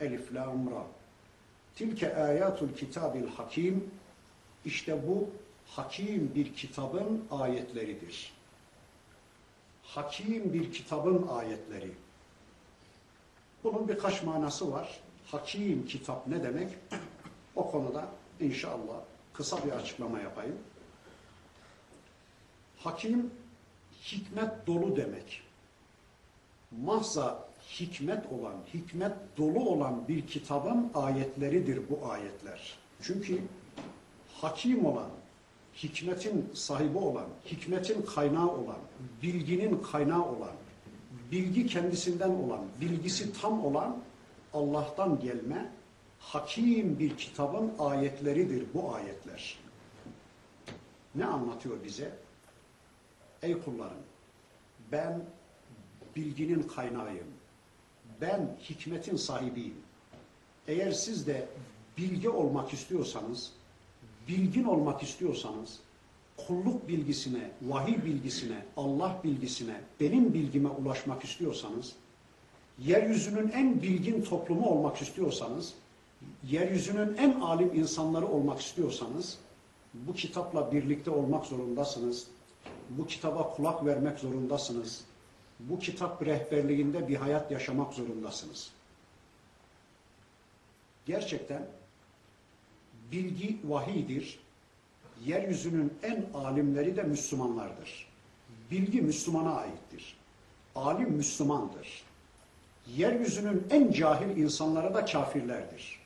Elif, Lam, Ra. Tilke ayatul kitabil hakim. İşte bu hakim bir kitabın ayetleridir. Hakim bir kitabın ayetleri. Bunun birkaç manası var. Hakim kitap ne demek? O konuda inşallah kısa bir açıklama yapayım. Hakim hikmet dolu demek. Mahza hikmet olan, hikmet dolu olan bir kitabın ayetleridir bu ayetler. Çünkü hakim olan, hikmetin sahibi olan, hikmetin kaynağı olan, bilginin kaynağı olan, bilgi kendisinden olan, bilgisi tam olan Allah'tan gelme hakim bir kitabın ayetleridir bu ayetler. Ne anlatıyor bize? Ey kullarım, ben bilginin kaynağıyım. Ben hikmetin sahibiyim. Eğer siz de bilgi olmak istiyorsanız, bilgin olmak istiyorsanız, kulluk bilgisine, vahiy bilgisine, Allah bilgisine, benim bilgime ulaşmak istiyorsanız, yeryüzünün en bilgin toplumu olmak istiyorsanız, yeryüzünün en alim insanları olmak istiyorsanız, bu kitapla birlikte olmak zorundasınız. Bu kitaba kulak vermek zorundasınız. Bu kitap rehberliğinde bir hayat yaşamak zorundasınız. Gerçekten bilgi vahidir. Yeryüzünün en alimleri de Müslümanlardır. Bilgi Müslümana aittir. Alim Müslümandır. Yeryüzünün en cahil insanları da kafirlerdir.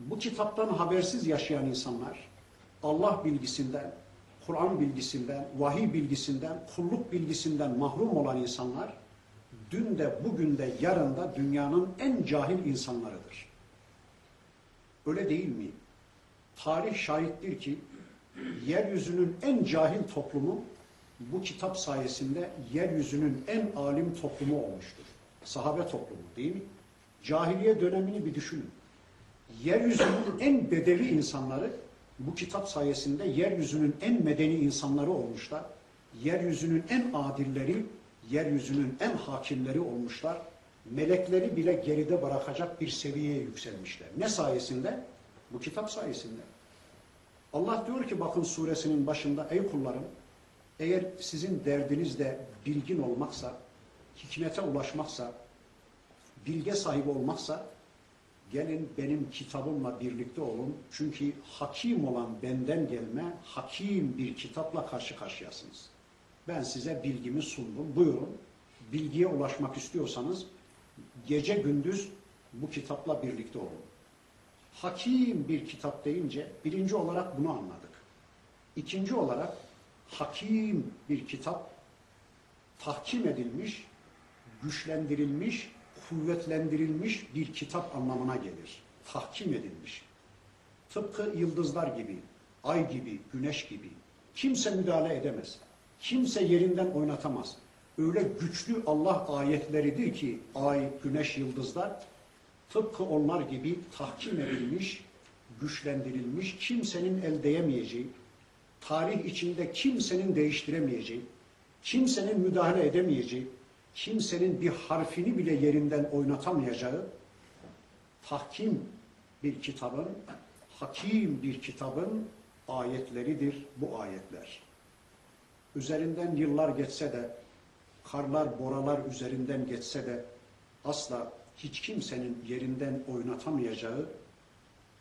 Bu kitaptan habersiz yaşayan insanlar Allah bilgisinden, Kur'an bilgisinden, vahiy bilgisinden, kulluk bilgisinden mahrum olan insanlar dün de bugün de yarın da dünyanın en cahil insanlarıdır. Öyle değil mi? Tarih şahittir ki yeryüzünün en cahil toplumu bu kitap sayesinde yeryüzünün en alim toplumu olmuştur. Sahabe toplumu değil mi? Cahiliye dönemini bir düşünün. Yeryüzünün en bedevi insanları bu kitap sayesinde yeryüzünün en medeni insanları olmuşlar. Yeryüzünün en adilleri, yeryüzünün en hakimleri olmuşlar. Melekleri bile geride bırakacak bir seviyeye yükselmişler. Ne sayesinde? Bu kitap sayesinde. Allah diyor ki bakın suresinin başında ey kullarım eğer sizin derdiniz de bilgin olmaksa, hikmete ulaşmaksa, bilge sahibi olmaksa gelin benim kitabımla birlikte olun. Çünkü hakim olan benden gelme hakim bir kitapla karşı karşıyasınız. Ben size bilgimi sundum. Buyurun. Bilgiye ulaşmak istiyorsanız gece gündüz bu kitapla birlikte olun. Hakim bir kitap deyince birinci olarak bunu anladık. İkinci olarak hakim bir kitap tahkim edilmiş, güçlendirilmiş, kuvvetlendirilmiş bir kitap anlamına gelir. Tahkim edilmiş. Tıpkı yıldızlar gibi, ay gibi, güneş gibi. Kimse müdahale edemez. Kimse yerinden oynatamaz. Öyle güçlü Allah ayetleridir ki ay, güneş, yıldızlar tıpkı onlar gibi tahkim edilmiş, güçlendirilmiş, kimsenin el değemeyeceği, tarih içinde kimsenin değiştiremeyeceği, kimsenin müdahale edemeyeceği, kimsenin bir harfini bile yerinden oynatamayacağı tahkim bir kitabın, hakim bir kitabın ayetleridir bu ayetler. Üzerinden yıllar geçse de, karlar, boralar üzerinden geçse de asla hiç kimsenin yerinden oynatamayacağı,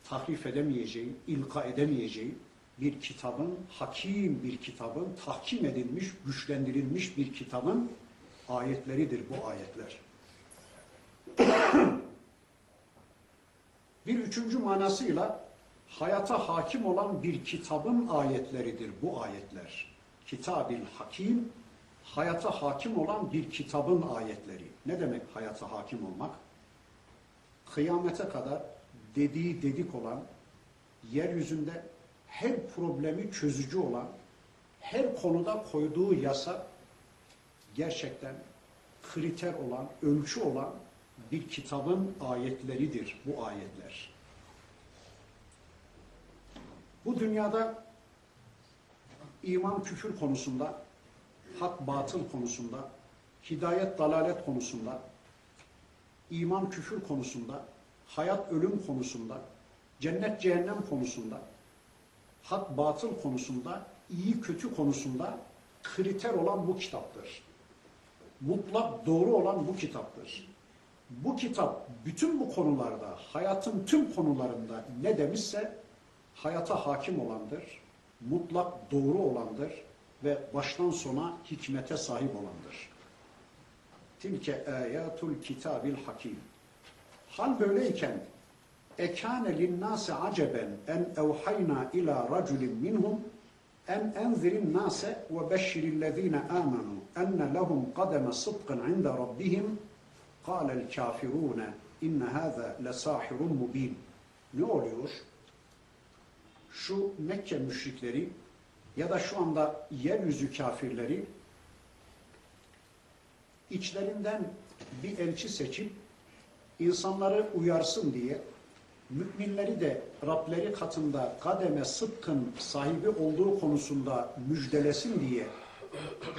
tahrif edemeyeceği, ilka edemeyeceği bir kitabın, hakim bir kitabın, tahkim edilmiş, güçlendirilmiş bir kitabın ayetleridir bu ayetler. bir üçüncü manasıyla hayata hakim olan bir kitabın ayetleridir bu ayetler. Kitabil hakim, hayata hakim olan bir kitabın ayetleri. Ne demek hayata hakim olmak? Kıyamete kadar dediği dedik olan, yeryüzünde her problemi çözücü olan, her konuda koyduğu yasa gerçekten kriter olan, ölçü olan bir kitabın ayetleridir bu ayetler. Bu dünyada iman küfür konusunda, hak batıl konusunda, hidayet dalalet konusunda, iman küfür konusunda, hayat ölüm konusunda, cennet cehennem konusunda, hak batıl konusunda, iyi kötü konusunda kriter olan bu kitaptır. Mutlak doğru olan bu kitaptır. Bu kitap bütün bu konularda, hayatın tüm konularında ne demişse hayata hakim olandır, mutlak doğru olandır ve baştan sona hikmete sahip olandır. Tilke ayatul kitabil hakim. Hal böyleyken ekâne linnâse aceben en evhayna ila raculin minhum en enzirin nâse ve beşşirillezîne âmenû enne lehum kademe sıdkın inde rabbihim kâlel kâfirûne inne hâzâ lesâhirun mubîn. Ne oluyor? Şu Mekke müşrikleri ya da şu anda yeryüzü kafirleri içlerinden bir elçi seçip insanları uyarsın diye müminleri de Rableri katında kademe sıdkın sahibi olduğu konusunda müjdelesin diye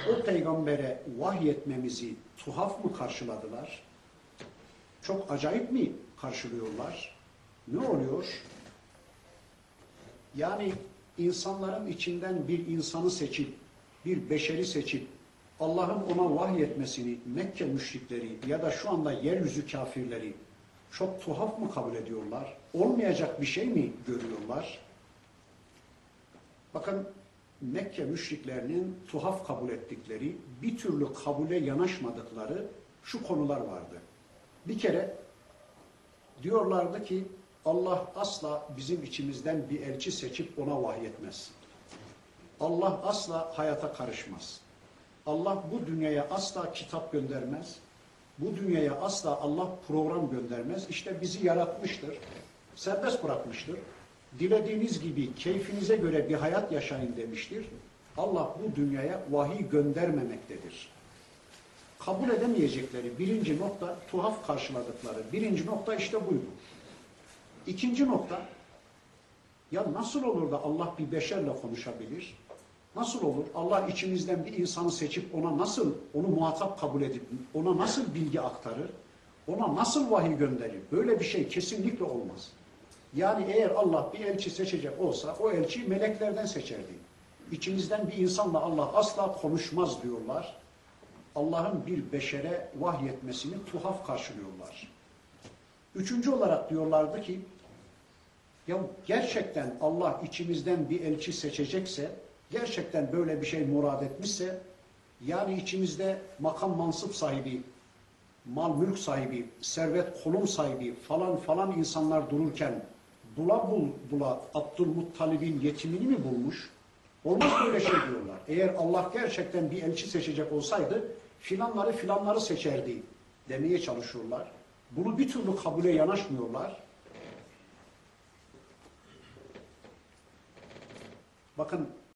o peygambere vahyetmemizi tuhaf mı karşıladılar? Çok acayip mi karşılıyorlar? Ne oluyor? Yani insanların içinden bir insanı seçip, bir beşeri seçip Allah'ın ona vahyetmesini Mekke müşrikleri ya da şu anda yeryüzü kafirleri çok tuhaf mı kabul ediyorlar? Olmayacak bir şey mi görüyorlar? Bakın Mekke müşriklerinin tuhaf kabul ettikleri, bir türlü kabule yanaşmadıkları şu konular vardı. Bir kere diyorlardı ki Allah asla bizim içimizden bir elçi seçip ona vahyetmez. Allah asla hayata karışmaz. Allah bu dünyaya asla kitap göndermez. Bu dünyaya asla Allah program göndermez. İşte bizi yaratmıştır. Serbest bırakmıştır. Dilediğiniz gibi keyfinize göre bir hayat yaşayın demiştir. Allah bu dünyaya vahiy göndermemektedir. Kabul edemeyecekleri birinci nokta, tuhaf karşıladıkları birinci nokta işte buydu. İkinci nokta, ya nasıl olur da Allah bir beşerle konuşabilir? Nasıl olur? Allah içimizden bir insanı seçip ona nasıl, onu muhatap kabul edip, ona nasıl bilgi aktarır? Ona nasıl vahiy gönderir? Böyle bir şey kesinlikle olmaz. Yani eğer Allah bir elçi seçecek olsa, o elçi meleklerden seçerdi. İçimizden bir insanla Allah asla konuşmaz diyorlar. Allah'ın bir beşere vahyetmesini tuhaf karşılıyorlar. Üçüncü olarak diyorlardı ki, ya gerçekten Allah içimizden bir elçi seçecekse, gerçekten böyle bir şey murad etmişse, yani içimizde makam mansıp sahibi, mal mülk sahibi, servet konum sahibi falan falan insanlar dururken bula bul bula Abdülmuttalib'in yetimini mi bulmuş? Olmaz böyle şey diyorlar. Eğer Allah gerçekten bir elçi seçecek olsaydı filanları filanları seçerdi demeye çalışıyorlar. Bunu bir türlü kabule yanaşmıyorlar. Bakın